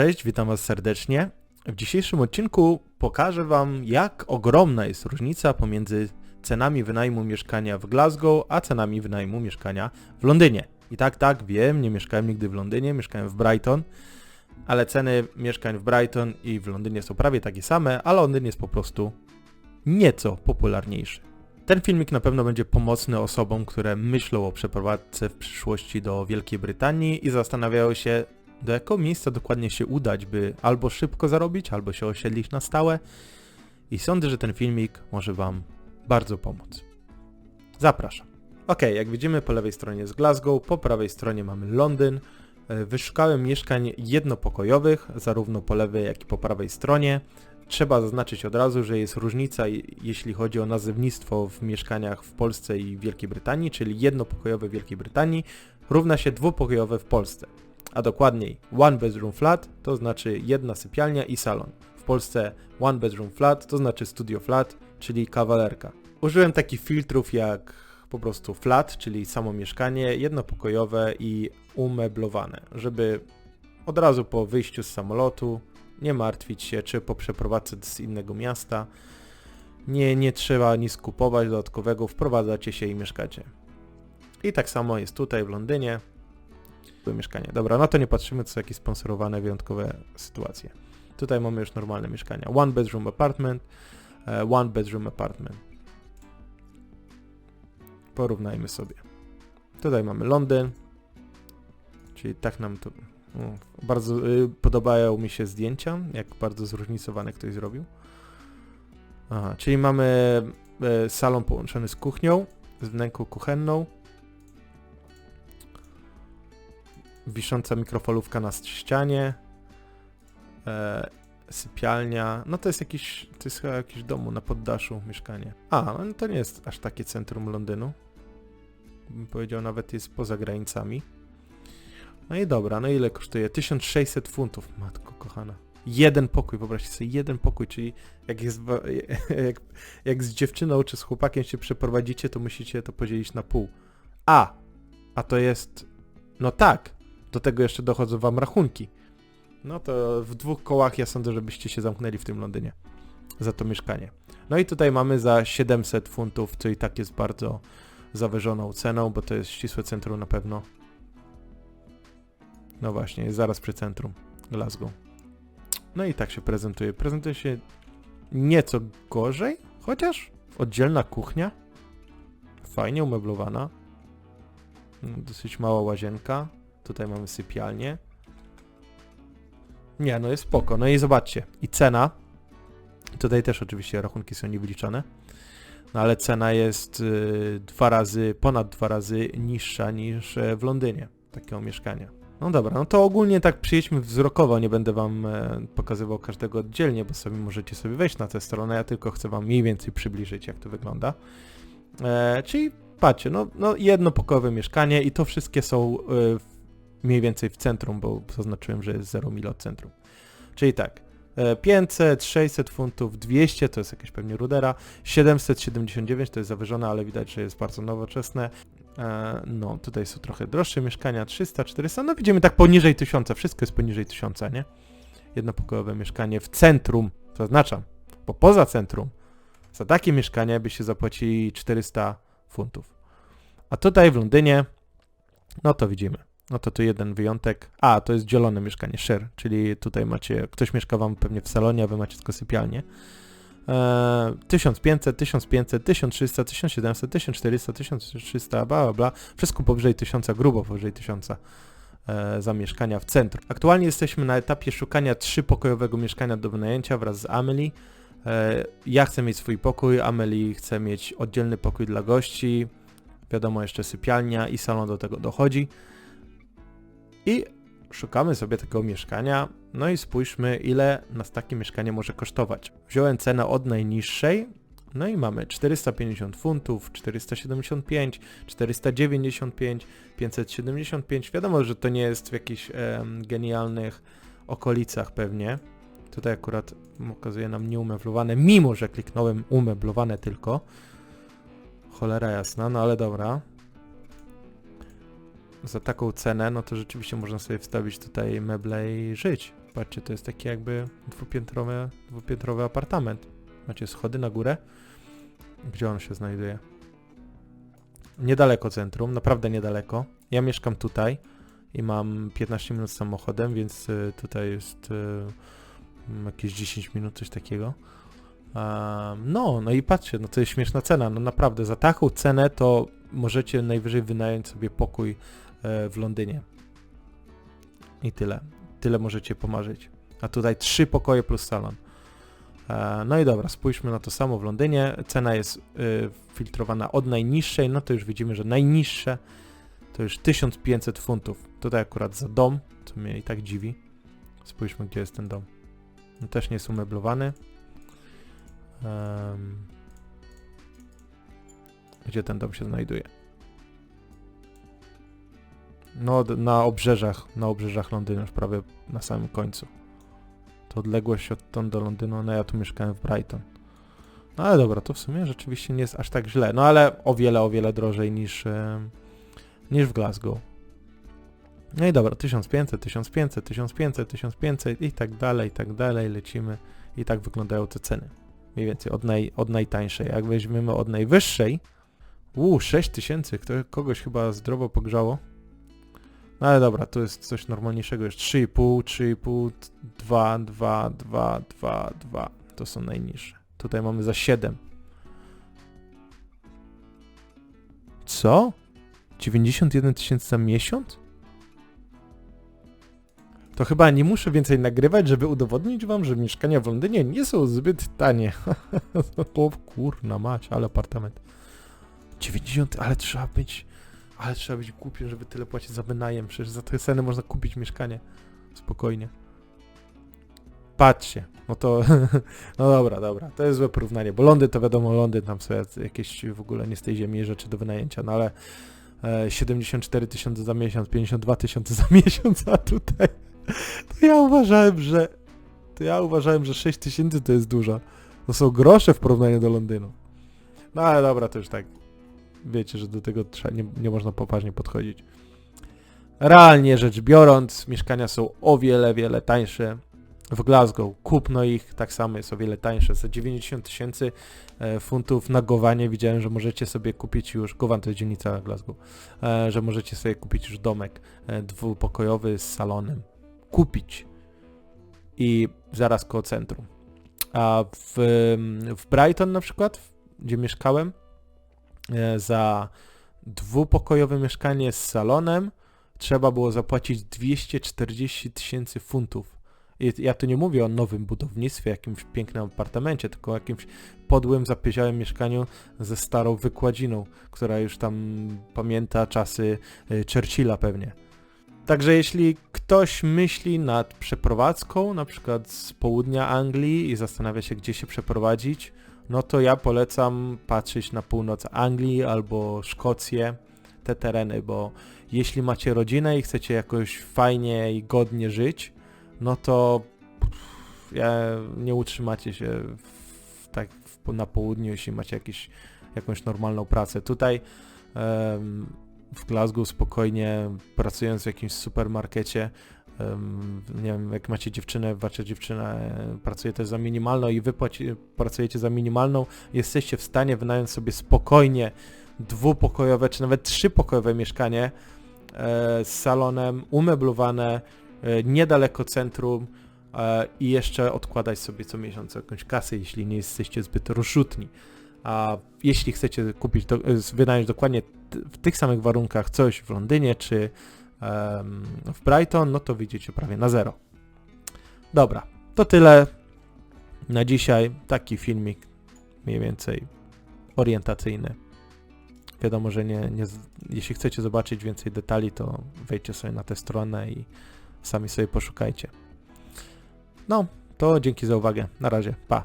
cześć, witam was serdecznie. W dzisiejszym odcinku pokażę wam, jak ogromna jest różnica pomiędzy cenami wynajmu mieszkania w Glasgow, a cenami wynajmu mieszkania w Londynie. I tak, tak, wiem, nie mieszkałem nigdy w Londynie, mieszkałem w Brighton, ale ceny mieszkań w Brighton i w Londynie są prawie takie same, a Londyn jest po prostu nieco popularniejszy. Ten filmik na pewno będzie pomocny osobom, które myślą o przeprowadzce w przyszłości do Wielkiej Brytanii i zastanawiają się, do jakiego miejsca dokładnie się udać, by albo szybko zarobić, albo się osiedlić na stałe. I sądzę, że ten filmik może Wam bardzo pomóc. Zapraszam. Ok, jak widzimy po lewej stronie jest Glasgow, po prawej stronie mamy Londyn. E, Wyszukałem mieszkań jednopokojowych, zarówno po lewej, jak i po prawej stronie. Trzeba zaznaczyć od razu, że jest różnica, jeśli chodzi o nazewnictwo w mieszkaniach w Polsce i Wielkiej Brytanii, czyli jednopokojowe w Wielkiej Brytanii równa się dwupokojowe w Polsce. A dokładniej one bedroom flat to znaczy jedna sypialnia i salon. W Polsce one bedroom flat to znaczy studio flat, czyli kawalerka. Użyłem takich filtrów jak po prostu flat, czyli samo mieszkanie, jednopokojowe i umeblowane, żeby od razu po wyjściu z samolotu nie martwić się, czy po przeprowadzce z innego miasta. Nie, nie trzeba nic kupować dodatkowego, wprowadzacie się i mieszkacie. I tak samo jest tutaj w Londynie. To mieszkanie. Dobra, no to nie patrzymy, co są jakieś sponsorowane, wyjątkowe sytuacje. Tutaj mamy już normalne mieszkania. One bedroom apartment, e, one bedroom apartment. Porównajmy sobie. Tutaj mamy Londyn, czyli tak nam to... O, bardzo y, podobają mi się zdjęcia, jak bardzo zróżnicowane ktoś zrobił. Aha, czyli mamy e, salon połączony z kuchnią, z wnęką kuchenną, wisząca mikrofalówka na ścianie, e, sypialnia, no to jest jakiś, to jest chyba jakiś domu na poddaszu mieszkanie. A, no to nie jest aż takie centrum Londynu. Bym powiedział nawet jest poza granicami. No i dobra, no ile kosztuje? 1600 funtów, matko kochana. Jeden pokój, wyobraźcie sobie, jeden pokój, czyli jak, jest, jak, jak z dziewczyną czy z chłopakiem się przeprowadzicie, to musicie to podzielić na pół. A, a to jest, no tak, do tego jeszcze dochodzą wam rachunki. No to w dwóch kołach ja sądzę, żebyście się zamknęli w tym Londynie za to mieszkanie. No i tutaj mamy za 700 funtów, co i tak jest bardzo zawyżoną ceną, bo to jest ścisłe centrum na pewno. No właśnie, jest zaraz przy centrum Glasgow. No i tak się prezentuje. Prezentuje się nieco gorzej, chociaż oddzielna kuchnia. Fajnie umeblowana. Dosyć mała łazienka. Tutaj mamy sypialnię. Nie, no jest spoko. No i zobaczcie. I cena. Tutaj też oczywiście rachunki są niewyliczone. No ale cena jest y, dwa razy, ponad dwa razy niższa niż e, w Londynie takiego mieszkania. No dobra, no to ogólnie tak przyjedźmy wzrokowo, nie będę wam e, pokazywał każdego oddzielnie, bo sobie możecie sobie wejść na tę stronę, ja tylko chcę wam mniej więcej przybliżyć jak to wygląda. E, czyli patrzcie, no, no jednopokojowe mieszkanie i to wszystkie są e, mniej więcej w centrum, bo zaznaczyłem, że jest 0 mil od centrum. Czyli tak, e, 500, 600 funtów, 200 to jest jakaś pewnie rudera, 779 to jest zawyżone, ale widać, że jest bardzo nowoczesne. E, No, tutaj są trochę droższe mieszkania, 300, 400, no widzimy tak poniżej 1000, wszystko jest poniżej 1000, nie? Jednopokojowe mieszkanie w centrum, zaznaczam, bo poza centrum, za takie mieszkanie byście zapłacili 400 funtów. A tutaj w Londynie, no to widzimy. No to tu jeden wyjątek. A, to jest dzielone mieszkanie, share, czyli tutaj macie, ktoś mieszka wam pewnie w salonie, a wy macie tylko sypialnię. Eee, 1500, 1500, 1300, 1700, 1400, 1300, bla bla bla. Wszystko powyżej 1000, grubo powyżej 1000 e, za mieszkania w centrum. Aktualnie jesteśmy na etapie szukania trzypokojowego mieszkania do wynajęcia wraz z Amelie. E, ja chcę mieć swój pokój, Amelie chce mieć oddzielny pokój dla gości. Wiadomo, jeszcze sypialnia i salon do tego dochodzi. I szukamy sobie tego mieszkania, no i spójrzmy ile nas takie mieszkanie może kosztować. Wziąłem cenę od najniższej, no i mamy 450 funtów, 475, 495, 575. Wiadomo, że to nie jest w jakichś em, genialnych okolicach pewnie. Tutaj akurat okazuje nam nieumeblowane, mimo że kliknąłem umeblowane tylko. Cholera jasna, no ale dobra za taką cenę, no to rzeczywiście można sobie wstawić tutaj meble i żyć. Patrzcie, to jest taki jakby dwupiętrowy, dwupiętrowy apartament. Macie schody na górę. Gdzie on się znajduje? Niedaleko centrum, naprawdę niedaleko. Ja mieszkam tutaj i mam 15 minut samochodem, więc y, tutaj jest y, mm, jakieś 10 minut, coś takiego. No, no i patrzcie, no to jest śmieszna cena. No naprawdę, za taką cenę to możecie najwyżej wynająć sobie pokój w Londynie. I tyle. Tyle możecie pomarzyć. A tutaj trzy pokoje plus salon. E, no i dobra, spójrzmy na to samo w Londynie. Cena jest y, filtrowana od najniższej, no to już widzimy, że najniższe to już 1500 funtów. Tutaj akurat za dom, co mnie i tak dziwi. Spójrzmy, gdzie jest ten dom. No, też nie jest umeblowany. Em, gdzie ten dom się znajduje? No, na obrzeżach, na obrzeżach Londynu, już prawie na samym końcu. To odległość odtąd do Londynu, no ja tu mieszkałem w Brighton. No ale dobra, to w sumie rzeczywiście nie jest aż tak źle. No ale o wiele, o wiele drożej niż, em, niż w Glasgow. No i dobra, 1500, 1500, 1500, 1500 i tak dalej, i tak dalej, lecimy. I tak wyglądają te ceny. Mniej więcej od, naj, od najtańszej. Jak weźmiemy od najwyższej, uuu, 6000, kto, kogoś chyba zdrowo pogrzało. No ale dobra, to jest coś normalniejszego, już 3,5, 3,5, 2, 2, 2, 2, 2. To są najniższe. Tutaj mamy za 7. Co? 91 tysięcy za miesiąc? To chyba nie muszę więcej nagrywać, żeby udowodnić wam, że mieszkania w Londynie nie są zbyt tanie. o kurna mać, ale apartament. 90, ale trzeba być... Ale trzeba być głupim, żeby tyle płacić za wynajem. Przecież za te ceny można kupić mieszkanie. Spokojnie. Patrzcie. No to... no dobra, dobra. To jest złe porównanie, bo Londyn to wiadomo, Londyn tam jacy- jakieś w ogóle nie z tej ziemi rzeczy do wynajęcia, no ale e, 74 tysiące za miesiąc, 52 tysiące za miesiąc, a tutaj to ja uważałem, że to ja uważałem, że 6 tysięcy to jest dużo. To są grosze w porównaniu do Londynu. No ale dobra, to już tak wiecie, że do tego nie, nie można poważnie podchodzić. Realnie rzecz biorąc, mieszkania są o wiele, wiele tańsze. W Glasgow kupno ich tak samo jest o wiele tańsze. Za 90 tysięcy e, funtów na Gowanie widziałem, że możecie sobie kupić już, Gowan to jest dzielnica Glasgow, e, że możecie sobie kupić już domek e, dwupokojowy z salonem. Kupić. I zaraz koło centrum. A w, w Brighton na przykład, gdzie mieszkałem, za dwupokojowe mieszkanie z salonem trzeba było zapłacić 240 tysięcy funtów. Ja tu nie mówię o nowym budownictwie, jakimś pięknym apartamencie, tylko o jakimś podłym, zapieziałym mieszkaniu ze starą wykładziną, która już tam pamięta czasy y, Churchilla pewnie. Także jeśli ktoś myśli nad przeprowadzką, na przykład z południa Anglii i zastanawia się, gdzie się przeprowadzić, no to ja polecam patrzeć na północ Anglii albo Szkocję, te tereny, bo jeśli macie rodzinę i chcecie jakoś fajnie i godnie żyć, no to ja, nie utrzymacie się w, tak w, na południu, jeśli macie jakieś, jakąś normalną pracę. Tutaj em, w Glasgow spokojnie pracując w jakimś supermarkecie, nie wiem, jak macie dziewczynę, wasza dziewczyna e, pracuje też za minimalną i wy pracujecie za minimalną, jesteście w stanie wynająć sobie spokojnie dwupokojowe czy nawet trzypokojowe mieszkanie e, z salonem, umeblowane, e, niedaleko centrum i jeszcze odkładać sobie co miesiąc jakąś kasę, jeśli nie jesteście zbyt rozrzutni. A jeśli chcecie kupić, wynająć dokładnie w tych samych warunkach coś w Londynie czy w Brighton, no to wyjdziecie prawie na zero. Dobra, to tyle na dzisiaj. Taki filmik mniej więcej orientacyjny. Wiadomo, że nie, nie, jeśli chcecie zobaczyć więcej detali, to wejdźcie sobie na tę stronę i sami sobie poszukajcie. No, to dzięki za uwagę. Na razie. Pa.